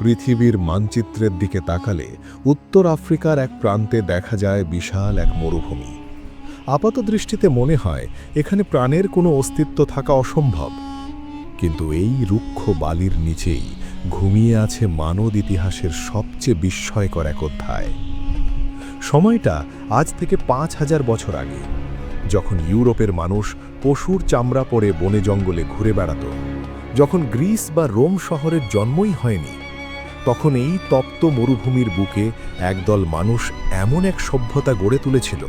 পৃথিবীর মানচিত্রের দিকে তাকালে উত্তর আফ্রিকার এক প্রান্তে দেখা যায় বিশাল এক মরুভূমি। আপাত দৃষ্টিতে মনে হয় এখানে প্রাণের কোনো অস্তিত্ব থাকা অসম্ভব। কিন্তু এই রুক্ষ বালির নিচেই ঘুমিয়ে আছে মানব ইতিহাসের সবচেয়ে বিস্ময়কর এক অধ্যায়। সময়টা আজ থেকে পাঁচ হাজার বছর আগে, যখন ইউরোপের মানুষ পশুর চামড়া পরে বনে জঙ্গলে ঘুরে বেড়াত, যখন গ্রিস বা রোম শহরের জন্মই হয়নি তখন এই তপ্ত মরুভূমির বুকে একদল মানুষ এমন এক সভ্যতা গড়ে তুলেছিল,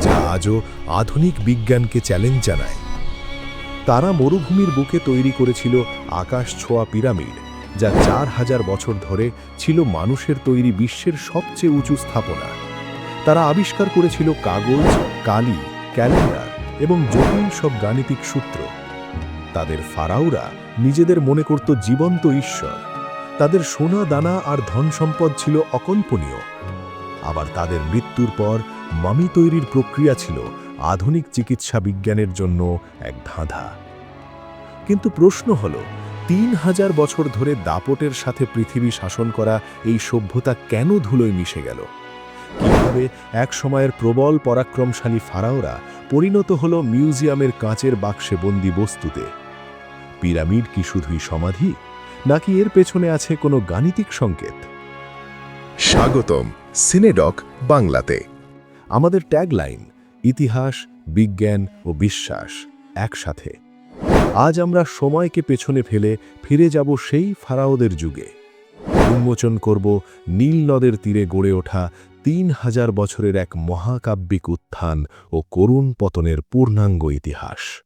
যা আজও আধুনিক বিজ্ঞানকে চ্যালেঞ্জ জানায়। তারা মরুভূমির বুকে তৈরি করেছিল আকাশ ছোঁয়া পিরামিড, যা চার হাজার বছর ধরে ছিল মানুষের তৈরি বিশ্বের সবচেয়ে উঁচু স্থাপনা। তারা আবিষ্কার করেছিল কাগজ, কালি, ক্যালেন্ডার এবং জটিল সব গাণিতিক সূত্র। তাদের ফারাওরা নিজেদের মনে করত জীবন্ত ঈশ্বর। তাদের সোনা, দানা আর ধন সম্পদ ছিল অকল্পনীয়। আবার তাদের মৃত্যুর পর মামি তৈরির প্রক্রিয়া ছিল আধুনিক চিকিৎসা বিজ্ঞানের জন্য এক ধাঁধা। কিন্তু প্রশ্ন হল, তিন হাজার বছর ধরে দাপটের সাথে পৃথিবী শাসন করা এই সভ্যতা কেন ধুলোয় মিশে গেল? কীভাবে এক সময়ের প্রবল পরাক্রমশালী ফারাওরা পরিণত হল মিউজিয়ামের কাঁচের বাক্সে বন্দি বস্তুতে? পিরামিড কি শুধুই সমাধি? নাকি এর পেছনে আছে কোনো গাণিতিক সংকেত? স্বাগতম সিনেডক বাংলাতে। আমাদের ট্যাগলাইন ইতিহাস বিজ্ঞান ও বিশ্বাস একসাথে। আজ আমরা সময়কে পেছনে ফেলে ফিরে যাব সেই ফারাওদের যুগে। উন্মোচন করব নীল নদের তীরে গড়ে ওঠা তিন হাজার বছরের এক মহাকাব্যিক উত্থান ও করুণ পতনের পূর্ণাঙ্গ ইতিহাস।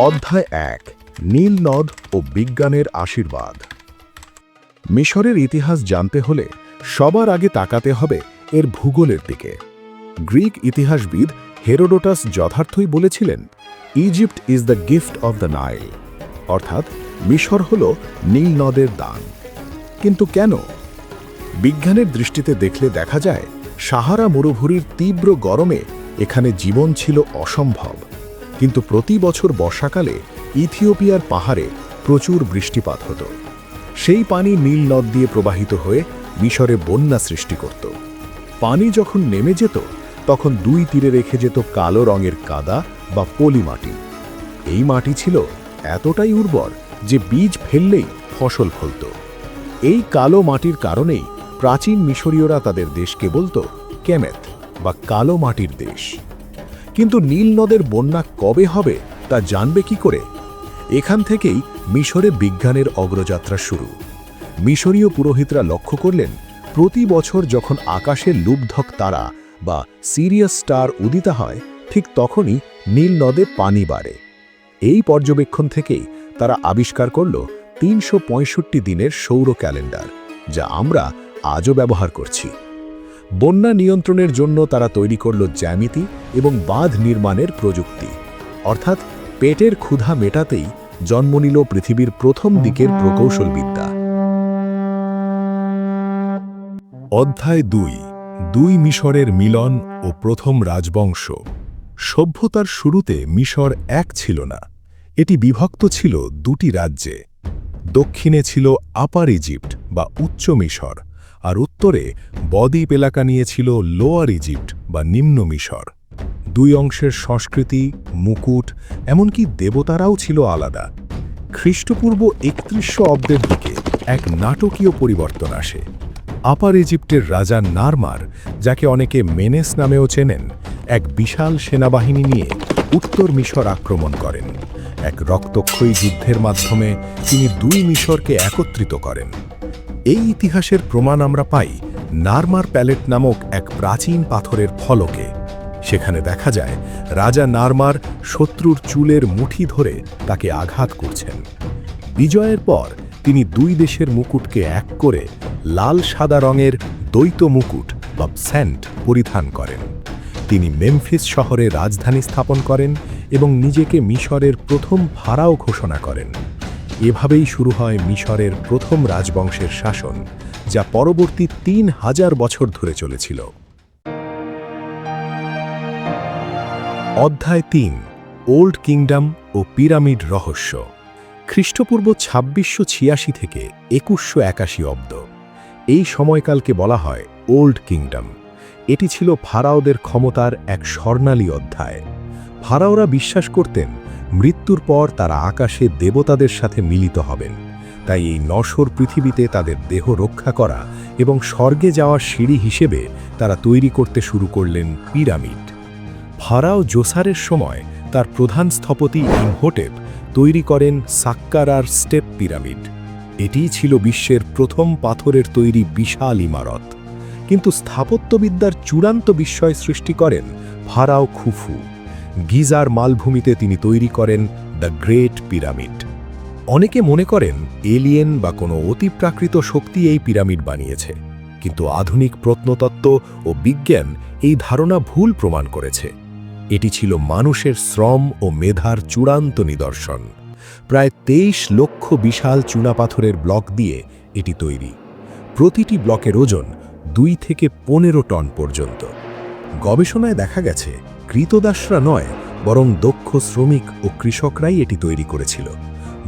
অধ্যায় এক, নীল নদ ও বিজ্ঞানের আশীর্বাদ। মিশরের ইতিহাস জানতে হলে সবার আগে তাকাতে হবে এর ভূগোলের দিকে। গ্রিক ইতিহাসবিদ হেরোডোটাস যথার্থই বলেছিলেন, Egypt is the gift of the Nile. অর্থাৎ, মিশর হল নীল নদের দান। কিন্তু কেন? বিজ্ঞানের দৃষ্টিতে দেখলে দেখা যায়, সাহারা মরুভূমির তীব্র গরমে এখানে জীবন ছিল অসম্ভব। কিন্তু প্রতি বছর বর্ষাকালে ইথিওপিয়ার পাহাড়ে প্রচুর বৃষ্টিপাত হতো। সেই পানি নীল নদ দিয়ে প্রবাহিত হয়ে মিশরে বন্যা সৃষ্টি করত। পানি যখন নেমে যেত, তখন দুই তীরে রেখে যেত কালো রঙের কাদা বা পলি মাটি এই মাটি ছিল এতটাই উর্বর যে বীজ ফেললেই ফসল ফলত। এই কালো মাটির কারণেই প্রাচীন মিশরীয়রা তাদের দেশকে বলতো কেমেথ বা কালো মাটির দেশ। কিন্তু নীল নদের বন্যা কবে হবে তা জানবে কি করে? এখান থেকেই মিশরে বিজ্ঞানের অগ্রযাত্রা শুরু। মিশরীয় পুরোহিতরা লক্ষ্য করলেন, প্রতি বছর যখন আকাশে লুব্ধক তারা বা সিরিয়াস স্টার উদিতা হয়, ঠিক তখনই নীল নদে পানি বাড়ে। এই পর্যবেক্ষণ থেকেই তারা আবিষ্কার করল তিনশো পঁয়ষট্টি দিনের সৌর ক্যালেন্ডার, যা আমরা আজও ব্যবহার করছি। বন্যা নিয়ন্ত্রণের জন্য তারা তৈরি করল জ্যামিতি এবং বাঁধ নির্মাণের প্রযুক্তি। অর্থাৎ পেটের ক্ষুধা মেটাতেই জন্ম নিল পৃথিবীর প্রথম দিকের প্রকৌশলবিদ্যা। অধ্যায় দুই দুই মিশরের মিলন ও প্রথম রাজবংশ। সভ্যতার শুরুতে মিশর এক ছিল না। এটি বিভক্ত ছিল দুটি রাজ্যে। দক্ষিণে ছিল আপার ইজিপ্ট বা উচ্চ মিশর। আর উত্তরে বদ্বীপ এলাকা নিয়ে ছিল লোয়ার ইজিপ্ট বা নিম্ন মিশর। দুই অংশের সংস্কৃতি, মুকুট, এমনকি দেবতারাও ছিল আলাদা। খ্রিস্টপূর্ব একত্রিশশো অব্দের দিকে এক নাটকীয় পরিবর্তন আসে। আপার ইজিপ্টের রাজা নারমার, যাকে অনেকে মেনেস নামেও চেনেন, এক বিশাল সেনাবাহিনী নিয়ে উত্তর মিশর আক্রমণ করেন। এক রক্তক্ষয়ী যুদ্ধের মাধ্যমে তিনি দুই মিশরকে একত্রিত করেন। এই ইতিহাসের প্রমাণ আমরা পাই নারমার প্যালেট নামক এক প্রাচীন পাথরের ফলকে। সেখানে দেখা যায় রাজা নারমার শত্রুর চুলের মুঠি ধরে তাকে আঘাত করছেন। বিজয়ের পর তিনি দুই দেশের মুকুটকে এক করে লাল সাদা রঙের দ্বৈত মুকুট বা স্যান্ট পরিধান করেন। তিনি মেমফিস শহরে রাজধানী স্থাপন করেন এবং নিজেকে মিশরের প্রথম ফারাও ঘোষণা করেন। এভাবেই শুরু হয় মিশরের প্রথম রাজবংশের শাসন, যা পরবর্তী তিন হাজার বছর ধরে চলেছিল। অধ্যায় তিন, ওল্ড কিংডম ও পিরামিড রহস্য। খ্রিস্টপূর্ব ছাব্বিশশো ছিয়াশি থেকে একুশশো একাশি অব্দ। এই সময়কালকে বলা হয় ওল্ড কিংডম। এটি ছিল ফারাওদের ক্ষমতার এক স্বর্ণালী অধ্যায়। ফারাওরা বিশ্বাস করতেন মৃত্যুর পর তারা আকাশে দেবতাদের সাথে মিলিত হবেন। তাই এই নশর পৃথিবীতে তাদের দেহ রক্ষা করা এবং স্বর্গে যাওয়ার সিঁড়ি হিসেবে তারা তৈরি করতে শুরু করলেন পিরামিড। ফারাও জোসারের সময় তার প্রধান স্থপতি ইমহোটেপ তৈরি করেন সাক্কারার স্টেপ পিরামিড। এটিই ছিল বিশ্বের প্রথম পাথরের তৈরি বিশাল ইমারত। কিন্তু স্থাপত্যবিদ্যার চূড়ান্ত বিস্ময় সৃষ্টি করেন ফারাও খুফু। গিজার মালভূমিতে তিনি তৈরি করেন দ্য গ্রেট পিরামিড। অনেকে মনে করেন এলিয়েন বা কোনো অতিপ্রাকৃত শক্তি এই পিরামিড বানিয়েছে, কিন্তু আধুনিক প্রত্নতত্ত্ব ও বিজ্ঞান এই ধারণা ভুল প্রমাণ করেছে। এটি ছিল মানুষের শ্রম ও মেধার চূড়ান্ত নিদর্শন। প্রায় তেইশ লক্ষ বিশাল চুনাপাথরের ব্লক দিয়ে এটি তৈরি। প্রতিটি ব্লকের ওজন দুই থেকে পনেরো টন পর্যন্ত। গবেষণায় দেখা গেছে কৃতদাসরা নয়, বরং দক্ষ শ্রমিক ও কৃষকরাই এটি তৈরি করেছিল।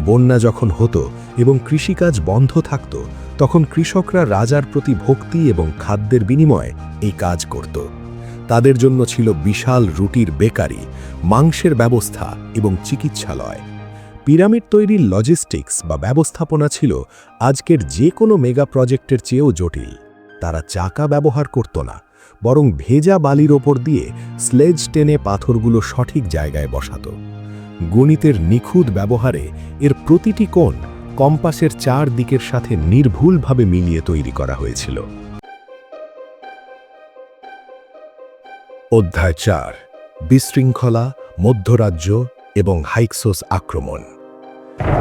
বন্যা যখন হতো এবং কৃষিকাজ বন্ধ থাকত, তখন কৃষকরা রাজার প্রতি ভক্তি এবং খাদ্যের বিনিময়ে এই কাজ করত। তাদের জন্য ছিল বিশাল রুটির বেকারি, মাংসের ব্যবস্থা এবং চিকিৎসালয়। পিরামিড তৈরির লজিস্টিক্স বা ব্যবস্থাপনা ছিল আজকের যে কোনো মেগা প্রজেক্টের চেয়েও জটিল। তারা চাকা ব্যবহার করত না বরং ভেজা বালির ওপর দিয়ে স্লেজ টেনে পাথরগুলো সঠিক জায়গায় বসাত। গণিতের নিখুঁত ব্যবহারে এর প্রতিটি কোণ কম্পাসের চার দিকের সাথে নির্ভুলভাবে মিলিয়ে তৈরি করা হয়েছিল। অধ্যায় চার, বিশৃঙ্খলা, মধ্যরাজ্য এবং হাইকসোস আক্রমণ।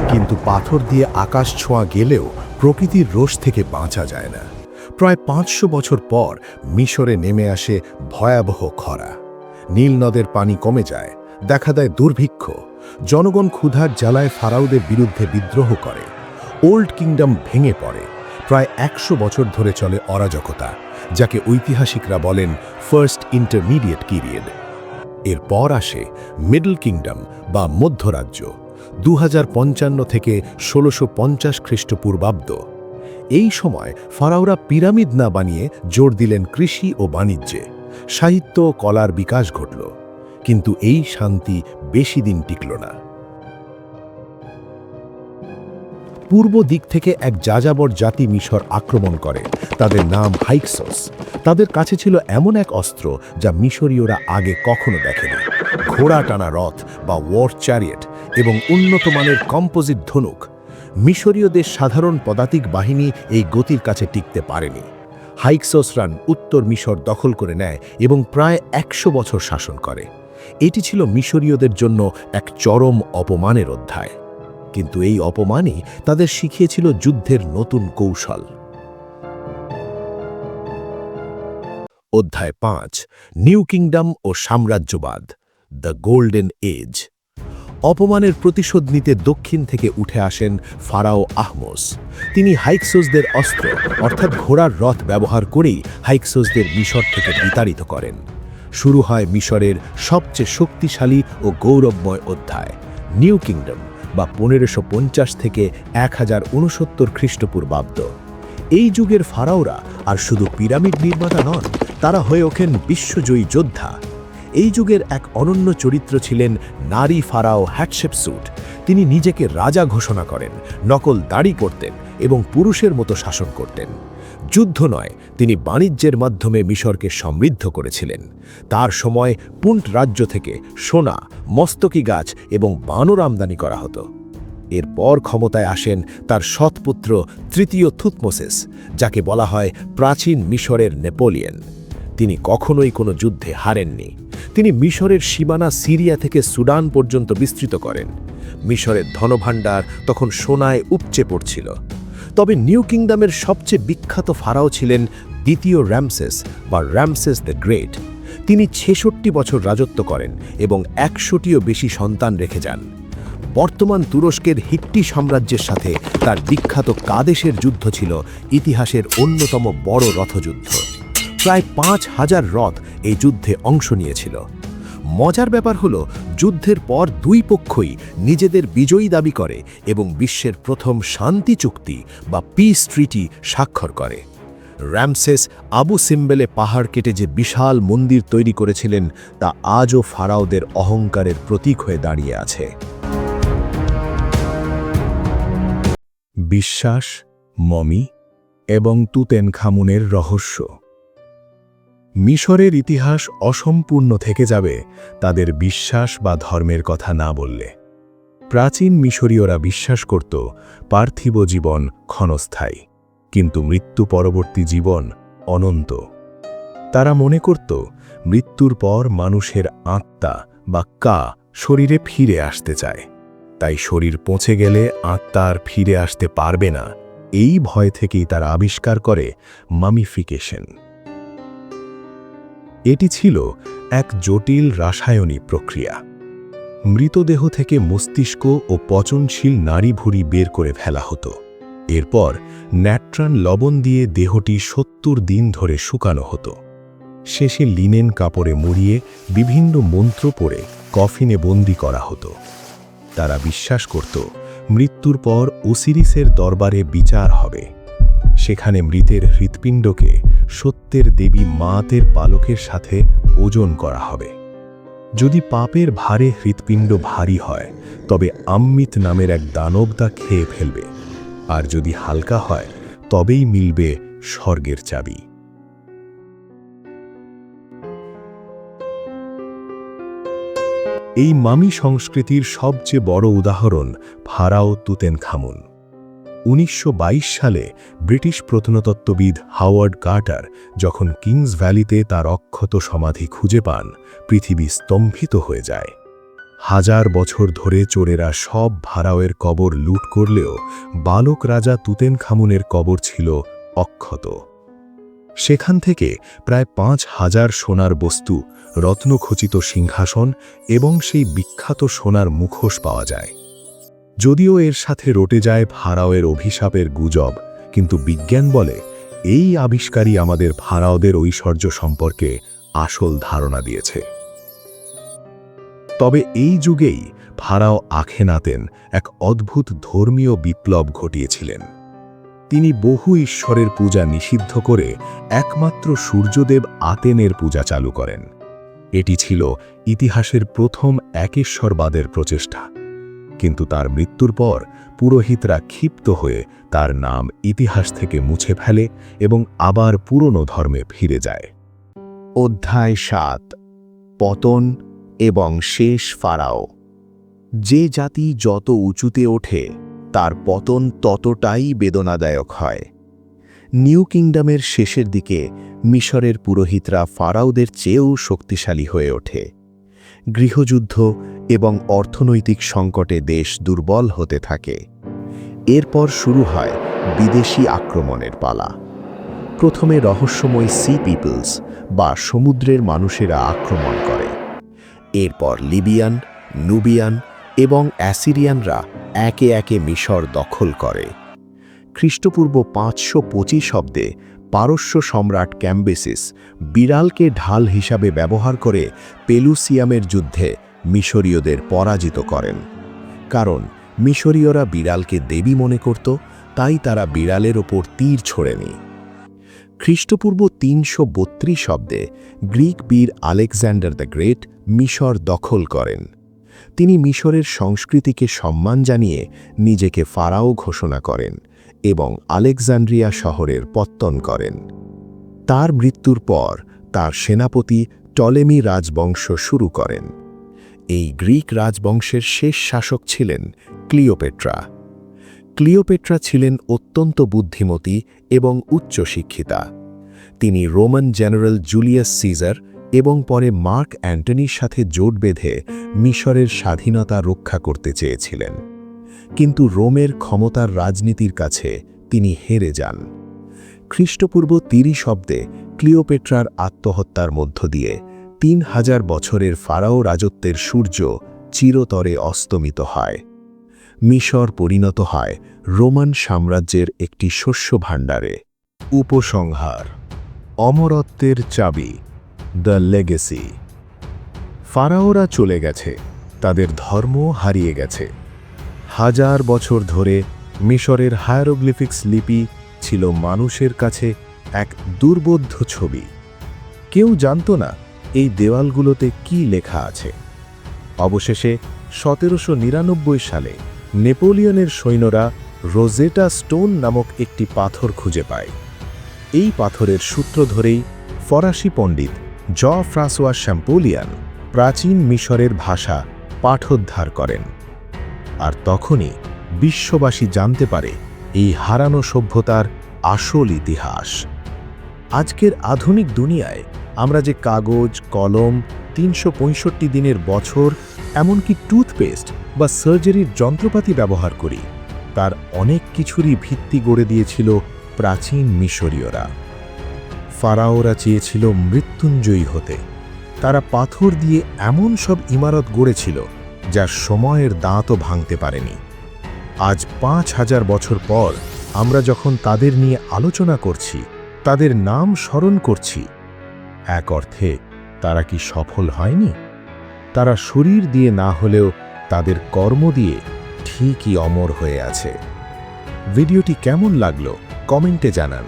কিন্তু পাথর দিয়ে আকাশ ছোঁয়া গেলেও প্রকৃতির রোষ থেকে বাঁচা যায় না। প্রায় পাঁচশো বছর পর মিশরে নেমে আসে ভয়াবহ খরা। নীল নদের পানি কমে যায়, দেখা দেয় দুর্ভিক্ষ। জনগণ ক্ষুধার জ্বালায় ফারাউদের বিরুদ্ধে বিদ্রোহ করে। ওল্ড কিংডম ভেঙে পড়ে। প্রায় একশো বছর ধরে চলে অরাজকতা, যাকে ঐতিহাসিকরা বলেন ফার্স্ট ইন্টারমিডিয়েট পিরিয়ড। এরপর আসে মিডল কিংডম বা মধ্যরাজ্য। দু হাজার পঞ্চান্ন থেকে ষোলোশো পঞ্চাশ খ্রিস্টপূর্বাব্দ এই সময় ফারাওরা পিরামিড না বানিয়ে জোর দিলেন কৃষি ও বাণিজ্যে। সাহিত্য কলার বিকাশ ঘটল, কিন্তু এই শান্তি বেশি দিন টিকল না। পূর্ব দিক থেকে এক যাযাবর জাতি মিশর আক্রমণ করে, তাদের নাম হাইক্সস। তাদের কাছে ছিল এমন এক অস্ত্র যা মিশরীয়রা আগে কখনো দেখেনি। ঘোড়া টানা রথ বা ওয়ার চ্যারিয়েট এবং উন্নত মানের কম্পোজিট ধনুক মিশরীয়দের সাধারণ পদাতিক বাহিনী এই গতির কাছে টিকতে পারেনি। হাইক্সসরান উত্তর মিশর দখল করে নেয় এবং প্রায় একশো বছর শাসন করে। এটি ছিল মিশরীয়দের জন্য এক চরম অপমানের অধ্যায়। কিন্তু এই অপমানই তাদের শিখিয়েছিল যুদ্ধের নতুন কৌশল। অধ্যায় পাঁচ, নিউ কিংডম ও সাম্রাজ্যবাদ, দ্য গোল্ডেন এজ। অপমানের প্রতিশোধ নিতে দক্ষিণ থেকে উঠে আসেন ফারাও আহমোস। তিনি হাইক্সোসদের অস্ত্র, অর্থাৎ ঘোড়ার রথ ব্যবহার করেই হাইকসোসদের মিশর থেকে বিতাড়িত করেন। শুরু হয় মিশরের সবচেয়ে শক্তিশালী ও গৌরবময় অধ্যায়, নিউ কিংডম বা পনেরোশো থেকে এক হাজার উনসত্তর খ্রিস্টপূর্বাব্দ। এই যুগের ফারাওরা আর শুধু পিরামিড নির্মাতা নন, তারা হয়ে ওঠেন বিশ্বজয়ী যোদ্ধা এই যুগের এক অনন্য চরিত্র ছিলেন নারী ফারাও হ্যাটশেপসুট তিনি নিজেকে রাজা ঘোষণা করেন, নকল দাড়ি করতেন এবং পুরুষের মতো শাসন করতেন। যুদ্ধ নয়, তিনি বাণিজ্যের মাধ্যমে মিশরকে সমৃদ্ধ করেছিলেন। তার সময় পুন্ট রাজ্য থেকে সোনা, মস্তকি গাছ এবং বানর আমদানি করা হতো। এরপর ক্ষমতায় আসেন তার সৎপুত্র তৃতীয় থুতমোসেস, যাকে বলা হয় প্রাচীন মিশরের নেপোলিয়ন। তিনি কখনোই কোনো যুদ্ধে হারেননি। তিনি মিশরের সীমানা সিরিয়া থেকে সুডান পর্যন্ত বিস্তৃত করেন। মিশরের ধনভাণ্ডার তখন সোনায় উপচে পড়ছিল। তবে নিউ কিংডমের সবচেয়ে বিখ্যাত ফারাও ছিলেন দ্বিতীয় র্যামসেস বা র্যামসেস দ্য গ্রেট। তিনি ছেষট্টি বছর রাজত্ব করেন এবং একশোটিও বেশি সন্তান রেখে যান। বর্তমান তুরস্কের হিট্টি সাম্রাজ্যের সাথে তার বিখ্যাত কাদেশের যুদ্ধ ছিল ইতিহাসের অন্যতম বড় রথযুদ্ধ। প্রায় পাঁচ হাজার রথ এই যুদ্ধে অংশ নিয়েছিল। মজার ব্যাপার হলো, যুদ্ধের পর দুই পক্ষই নিজেদের বিজয়ী দাবি করে এবং বিশ্বের প্রথম শান্তি চুক্তি বা পিস ট্রিটি স্বাক্ষর করে। র্যামসেস আবু সিম্বেলে পাহাড় কেটে যে বিশাল মন্দির তৈরি করেছিলেন, তা আজও ফারাওদের অহংকারের প্রতীক হয়ে দাঁড়িয়ে আছে। বিশ্বাস, মমি এবং তুতেন খামুনের রহস্য। মিশরের ইতিহাস অসম্পূর্ণ থেকে যাবে তাদের বিশ্বাস বা ধর্মের কথা না বললে। প্রাচীন মিশরীয়রা বিশ্বাস করত, পার্থিব জীবন ক্ষণস্থায়ী, কিন্তু মৃত্যু পরবর্তী জীবন অনন্ত। তারা মনে করত, মৃত্যুর পর মানুষের আত্মা বা কা শরীরে ফিরে আসতে চায়। তাই শরীর পৌঁছে গেলে আত্মা আর ফিরে আসতে পারবে না। এই ভয় থেকেই তারা আবিষ্কার করে মামিফিকেশন। এটি ছিল এক জটিল রাসায়নিক প্রক্রিয়া। মৃতদেহ থেকে মস্তিষ্ক ও পচনশীল নাড়িভুড়ি বের করে ফেলা হতো। এরপর ন্যাট্রান লবণ দিয়ে দেহটি সত্তর দিন ধরে শুকানো হতো। শেষে লিনেন কাপড়ে মুড়িয়ে বিভিন্ন মন্ত্র পড়ে কফিনে বন্দি করা হতো। তারা বিশ্বাস করত, মৃত্যুর পর ওসিরিসের দরবারে বিচার হবে। সেখানে মৃতের হৃৎপিণ্ডকে সত্যের দেবী মাতের পালকের সাথে ওজন করা হবে। যদি পাপের ভারে হৃৎপিণ্ড ভারী হয়, তবে আম্মিত নামের এক দানব তা খেয়ে ফেলবে। আর যদি হালকা হয়, তবেই মিলবে স্বর্গের চাবি। এই মামি সংস্কৃতির সবচেয়ে বড় উদাহরণ ফারাও তুতেন খামুন উনিশশো বাইশ সালে ব্রিটিশ প্রত্নতত্ত্ববিদ হাওয়ার্ড কার্টার যখন কিংস ভ্যালিতে তার অক্ষত সমাধি খুঁজে পান, পৃথিবী স্তম্ভিত হয়ে যায়। হাজার বছর ধরে চোরেরা সব ভাড়াওয়ের কবর লুট করলেও বালক রাজা তুতেন খামুনের কবর ছিল অক্ষত। সেখান থেকে প্রায় পাঁচ হাজার সোনার বস্তু, রত্নখচিত সিংহাসন এবং সেই বিখ্যাত সোনার মুখোশ পাওয়া যায়। যদিও এর সাথে রটে যায় ফারাওয়ের অভিশাপের গুজব, কিন্তু বিজ্ঞান বলে এই আবিষ্কারই আমাদের ফারাওদের ঐশ্বর্য সম্পর্কে আসল ধারণা দিয়েছে। তবে এই যুগেই ফারাও আখেনাতেন এক অদ্ভুত ধর্মীয় বিপ্লব ঘটিয়েছিলেন। তিনি বহু ঈশ্বরের পূজা নিষিদ্ধ করে একমাত্র সূর্যদেব আতেনের পূজা চালু করেন। এটি ছিল ইতিহাসের প্রথম একেশ্বরবাদের প্রচেষ্টা। কিন্তু তার মৃত্যুর পর পুরোহিতরা ক্ষিপ্ত হয়ে তার নাম ইতিহাস থেকে মুছে ফেলে এবং আবার পুরনো ধর্মে ফিরে যায়। অধ্যায় সাত, পতন এবং শেষ ফারাও। যে জাতি যত উঁচুতে ওঠে, তার পতন ততটাই বেদনাদায়ক হয়। নিউ কিংডমের শেষের দিকে মিশরের পুরোহিতরা ফারাওদের চেয়েও শক্তিশালী হয়ে ওঠে। গৃহযুদ্ধ এবং অর্থনৈতিক সংকটে দেশ দুর্বল হতে থাকে। এরপর শুরু হয় বিদেশি আক্রমণের পালা। প্রথমে রহস্যময় সি পিপলস বা সমুদ্রের মানুষেরা আক্রমণ করে। এরপর লিবিয়ান, নুবিয়ান এবং অ্যাসিরিয়ানরা একে একে মিশর দখল করে। খ্রিস্টপূর্ব পাঁচশো পঁচিশ অব্দে পারস্য সম্রাট ক্যাম্বেসিস বিড়ালকে ঢাল হিসাবে ব্যবহার করে পেলুসিয়ামের যুদ্ধে মিশরীয়দের পরাজিত করেন। কারণ মিশরীয়রা বিড়ালকে দেবী মনে করত, তাই তারা বিড়ালের ওপর তীর ছোড়েনি। খ্রিস্টপূর্ব তিনশো বত্রিশ শব্দে গ্রিক বীর আলেকজান্ডার দ্য গ্রেট মিশর দখল করেন। তিনি মিশরের সংস্কৃতিকে সম্মান জানিয়ে নিজেকে ফারাও ঘোষণা করেন। এবং আলেকজান্ড্রিয়া শহরের পত্তন করেন। তার মৃত্যুর পর তার সেনাপতি টলেমি রাজবংশ শুরু করেন। এই গ্রিক রাজবংশের শেষ শাসক ছিলেন ক্লিওপেট্রা। ক্লিওপেট্রা ছিলেন অত্যন্ত বুদ্ধিমতী এবং উচ্চশিক্ষিতা। তিনি রোমান জেনারেল জুলিয়াস সিজার এবং পরে মার্ক অ্যান্টনির সাথে জোট বেঁধে মিশরের স্বাধীনতা রক্ষা করতে চেয়েছিলেন। কিন্তু রোমের ক্ষমতার রাজনীতির কাছে তিনি হেরে যান। খ্রিস্টপূর্ব তিরিশ শব্দে ক্লিওপেট্রার আত্মহত্যার মধ্য দিয়ে তিন হাজার বছরের ফারাও রাজত্বের সূর্য চিরতরে অস্তমিত হয়। মিশর পরিণত হয় রোমান সাম্রাজ্যের একটি শস্য ভাণ্ডারে। উপসংহার, অমরত্বের চাবি, দ্য লেগেসি। ফারাওরা চলে গেছে, তাদের ধর্ম হারিয়ে গেছে। হাজার বছর ধরে মিশরের হায়ারোগ্লিফিক্স লিপি ছিল মানুষের কাছে এক দুর্বোধ্য ছবি। কেউ জানত না এই দেওয়ালগুলোতে কি লেখা আছে। অবশেষে সতেরোশো নিরানব্বই সালে নেপোলিয়নের সৈন্যরা রোজেটা স্টোন নামক একটি পাথর খুঁজে পায়। এই পাথরের সূত্র ধরেই ফরাসি পণ্ডিত জ ফ্রাঁসোয়া শ্যাম্পোলিয়ান প্রাচীন মিশরের ভাষা পাঠোদ্ধার করেন। আর তখনই বিশ্ববাসী জানতে পারে এই হারানো সভ্যতার আসল ইতিহাস। আজকের আধুনিক দুনিয়ায় আমরা যে কাগজ, কলম, তিনশো পঁয়ষট্টি দিনের বছর, এমনকি টুথপেস্ট বা সার্জারির যন্ত্রপাতি ব্যবহার করি, তার অনেক কিছুরই ভিত্তি গড়ে দিয়েছিল প্রাচীন মিশরীয়রা। ফারাওরা চেয়েছিল মৃত্যুঞ্জয়ী হতে। তারা পাথর দিয়ে এমন সব ইমারত গড়েছিল যা সময়ের দাঁতও ভাঙতে পারেনি। আজ পাঁচ হাজার বছর পর আমরা যখন তাদের নিয়ে আলোচনা করছি, তাদের নাম স্মরণ করছি, এক অর্থে তারা কি সফল হয়নি? তারা শরীর দিয়ে না হলেও তাদের কর্ম দিয়ে ঠিকই অমর হয়ে আছে। ভিডিওটি কেমন লাগল কমেন্টে জানান।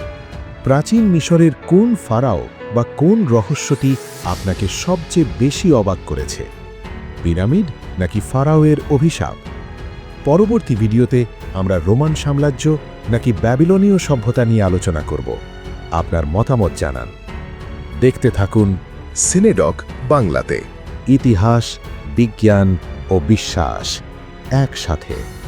প্রাচীন মিশরের কোন ফারাও বা কোন রহস্যটি আপনাকে সবচেয়ে বেশি অবাক করেছে? পিরামিড নাকি ফারাওয়ের অভিশাপ? পরবর্তী ভিডিওতে আমরা রোমান সাম্রাজ্য নাকি ব্যাবিলনীয় সভ্যতা নিয়ে আলোচনা করব। আপনার মতামত জানান। দেখতে থাকুন সিনেডক বাংলাতে। ইতিহাস, বিজ্ঞান ও বিশ্বাস একসাথে।